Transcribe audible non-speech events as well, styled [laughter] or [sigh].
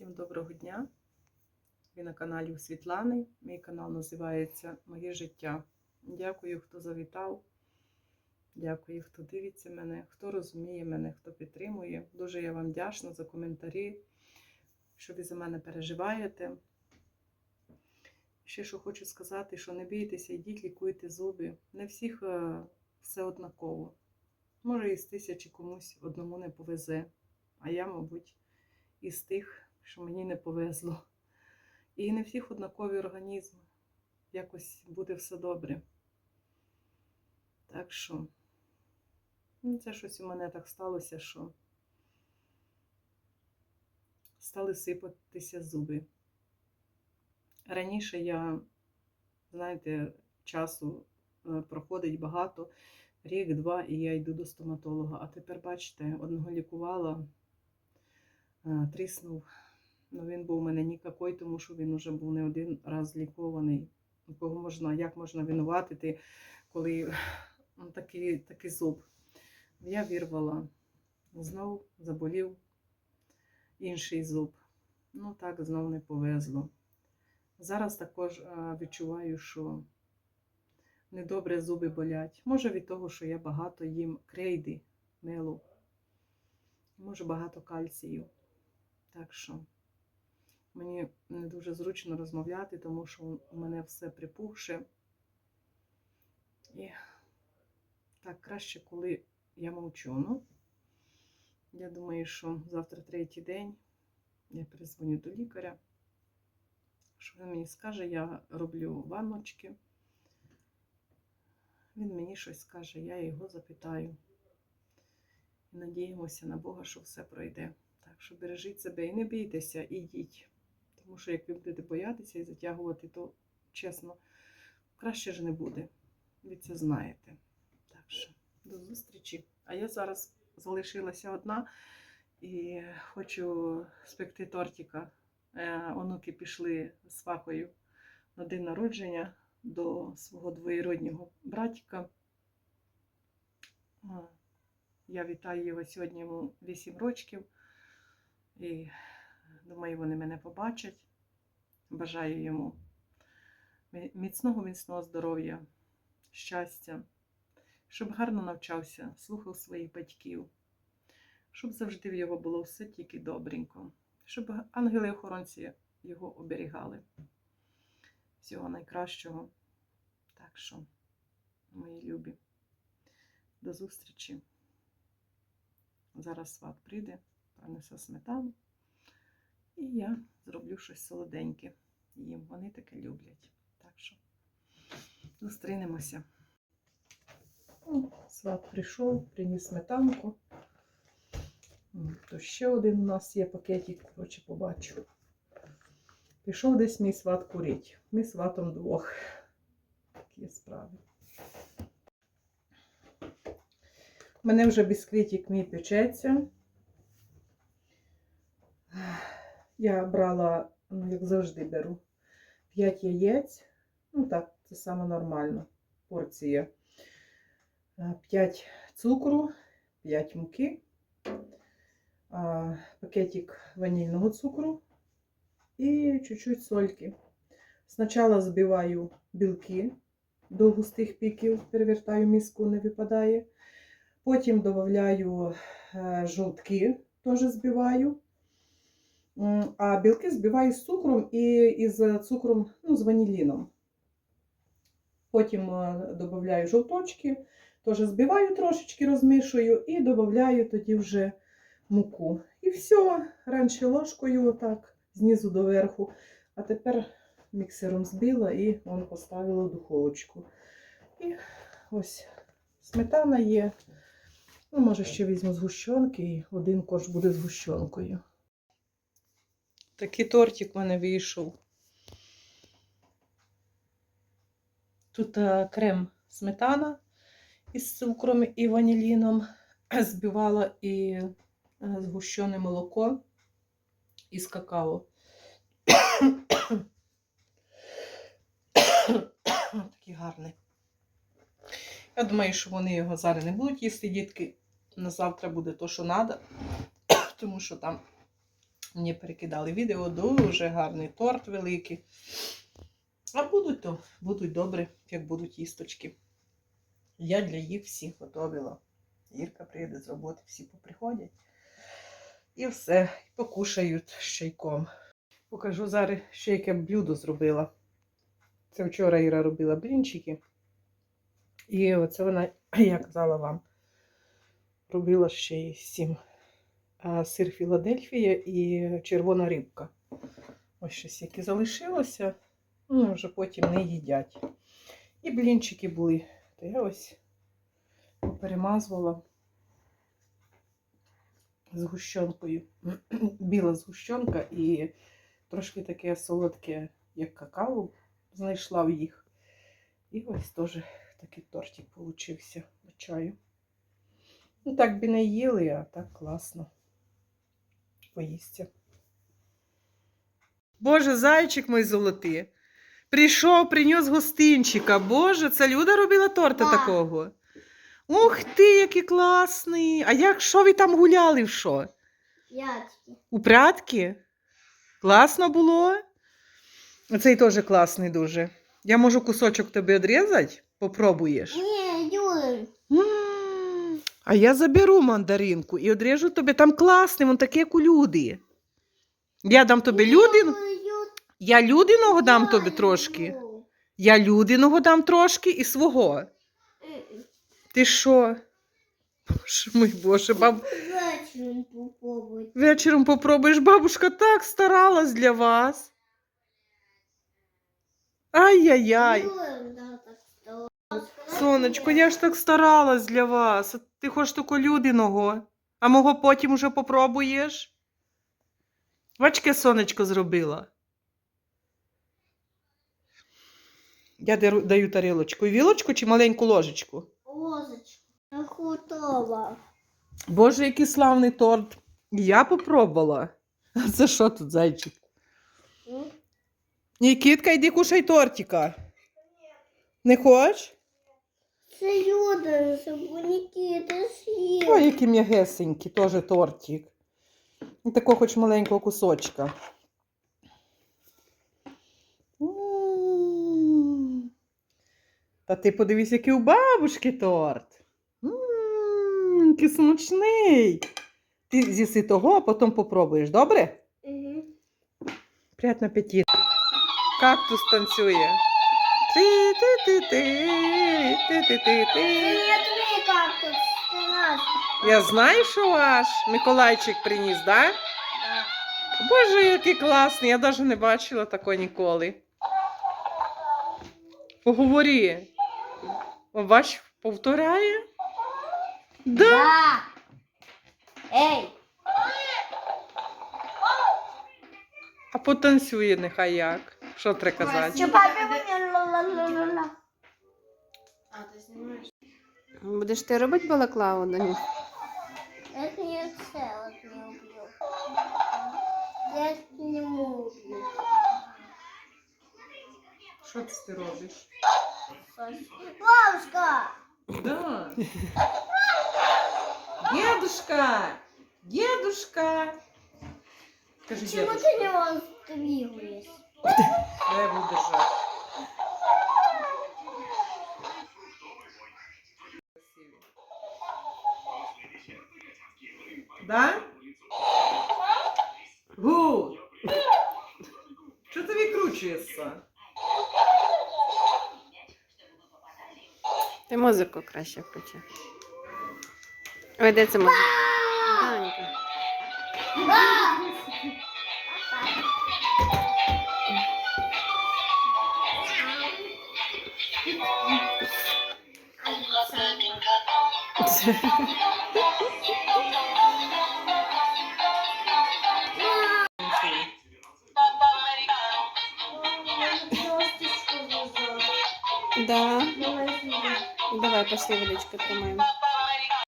Всім доброго дня! Ви на каналі у Світлани. Мій канал називається Моє життя. Дякую, хто завітав. Дякую, хто дивиться мене, хто розуміє мене, хто підтримує. Дуже я вам вдячна за коментарі, що ви за мене переживаєте. Ще що хочу сказати, що не бійтеся, йдіть, лікуйте зуби. Не всіх е, все однаково. Може, із тисячі комусь одному не повезе, а я, мабуть, із тих, що мені не повезло. І не всіх однакові організми. Якось буде все добре. Так що, ну, це щось у мене так сталося, що стали сипатися зуби. Раніше я, знаєте, часу е, проходить багато, рік-два, і я йду до стоматолога. А тепер, бачите, одного лікувала, е, тріснув. Ну, він був у мене нікакой, тому що він вже був не один раз лікований. Кого можна, як можна винуватити, коли ну, такий, такий зуб. Я вірвала, знов заболів інший зуб. Ну так, знов не повезло. Зараз також відчуваю, що недобре зуби болять. Може від того, що я багато їм крейди, милу. Може багато кальцію. Так що мені не дуже зручно розмовляти, тому що у мене все припухше. І так краще, коли я мовчу. Ну, я думаю, що завтра третій день я перезвоню до лікаря. Що він мені скаже, я роблю ванночки. Він мені щось скаже, я його запитаю. Надіємося на Бога, що все пройде. Так що бережіть себе і не бійтеся, ідіть. Тому що як ви будете боятися і затягувати, то чесно, краще ж не буде. Ви це знаєте. Так що до зустрічі. А я зараз залишилася одна і хочу спекти тортика. Е, Онуки пішли з фахою на день народження до свого двоєроднього братика. Я вітаю його сьогодні йому 8 років. І думаю, вони мене побачать. Бажаю йому міцного, міцного здоров'я, щастя, щоб гарно навчався, слухав своїх батьків, щоб завжди в його було все тільки добренько, щоб ангели-охоронці його оберігали. Всього найкращого. Так що, мої любі, до зустрічі. Зараз сват прийде, принесе сметану. І я зроблю щось солоденьке їм. Вони таке люблять. Так що зустрінемося. Сват прийшов, приніс сметанку. То ще один у нас є пакетик, коротше, побачу. Пішов десь мій сват курить. Ми сватом двох. Такі справи. У мене вже бісквітик мій печеться. Я брала, ну, як завжди беру, 5 яєць. Ну так, це саме нормально. Порція. 5 цукру, 5 муки, пакетик ванільного цукру і чуть-чуть сольки. Спочатку збиваю білки до густих піків, перевертаю миску, не випадає. Потім додаю е, жовтки, теж збиваю. А білки збиваю з цукром і із цукром, ну, з ваніліном. Потім додаю жовточки, теж збиваю трошечки, розмішую і додаю тоді вже муку. І все, раніше ложкою, отак, знизу до верху. А тепер міксером збила і он поставила в духовочку. І ось сметана є. Ну, може, ще візьму згущенки, і один кош буде з гущенкою. Такий тортик в мене вийшов. Тут е, крем сметана із цукром і ваніліном. [clears throat] Збивала і е, згущене молоко із какао. [clears throat] Такий гарний. Я думаю, що вони його зараз не будуть їсти, дітки. На завтра буде то, що треба, [clears throat] тому що там Мені перекидали відео, дуже гарний торт великий. А будуть то, будуть добре, як будуть їсточки. Я для їх всіх готовила. Ірка приїде з роботи, всі поприходять. І все, покушають з чайком. Покажу зараз, ще яке блюдо зробила. Це вчора Іра робила блінчики. І оце вона, [clears throat] я казала вам, робила ще й сім. Сир Філадельфія і червона рибка. Ось щось яке залишилося, ну, вже потім не їдять. І блінчики були. То я ось перемазувала згущенкою. [clears throat] Біла згущенка і трошки таке солодке, як какао, знайшла в їх. І ось теж такий тортик получився до чаю. Ну, так би не їли, а так класно. Поїсться. Боже, зайчик мій золотий. Прийшов, приніс гостинчика. Боже, це Люда робила торта Да. такого. Ух ти, який класний! А як що ви там гуляли? в що? У прятки? Класно було? Цей теж класний дуже. Я можу кусочок тобі відрізати? Попробуєш. Не, Юлин. А я заберу мандаринку і одріжу тобі. Там класний, він такий, як у люди. Я дам тобі людин. Я людиного дам тобі трошки. Я людиного дам трошки і свого. Ти що? Боже мой Боже, баб... Вечером попробуй. вечором попробуєш. Бабушка так старалась для вас. Ай-яй-яй. Юлин, да, так что. Сонечко, я ж так старалась для вас. Ти хочеш тільки людиного, а мого потім уже попробуєш. Бачки сонечко зробила. Я даю тарілочку. Вілочку чи маленьку ложечку? Ложечка. Готова. Боже, який славний торт. Я попробувала. А це що тут, зайчик? Нікітка, йди кушай тортика. Не хочеш? Це Юлин, щоб Нікіта Ой, з'їв. який м'ягесенький, теж тортик. І такого хоч маленького кусочка. М. Та ти подивись, який у бабушки торт. М, Який смачний. Ти з'їси того, а потім попробуєш, добре? Мгм. Приятно аппетит. Кактус танцює. Ти-ти-ти-ти, мій кактус. Ти наш. Я знаю, що ваш Миколайчик приніс, да? Да. Боже, який класний, я навіть не бачила такого ніколи. Поговорі. О, Бач, повторяє? Да. Да. Ей. А потанцює нехай як. Що треба казати? Будеш ти робити балаклаву, Дані? Я не це от не люблю. Я не можу. Що ти робиш? Бабушка! Да. Дедушка! Дедушка! Скажи, Чому дедушка. ти не розстрілюєш? Дай я буду держать. Викручуєшся? Ти музику краще включи. Ой, де це музика? Данька. [laughs] [laughs] Да. Давай, пошли водичку тримаємо.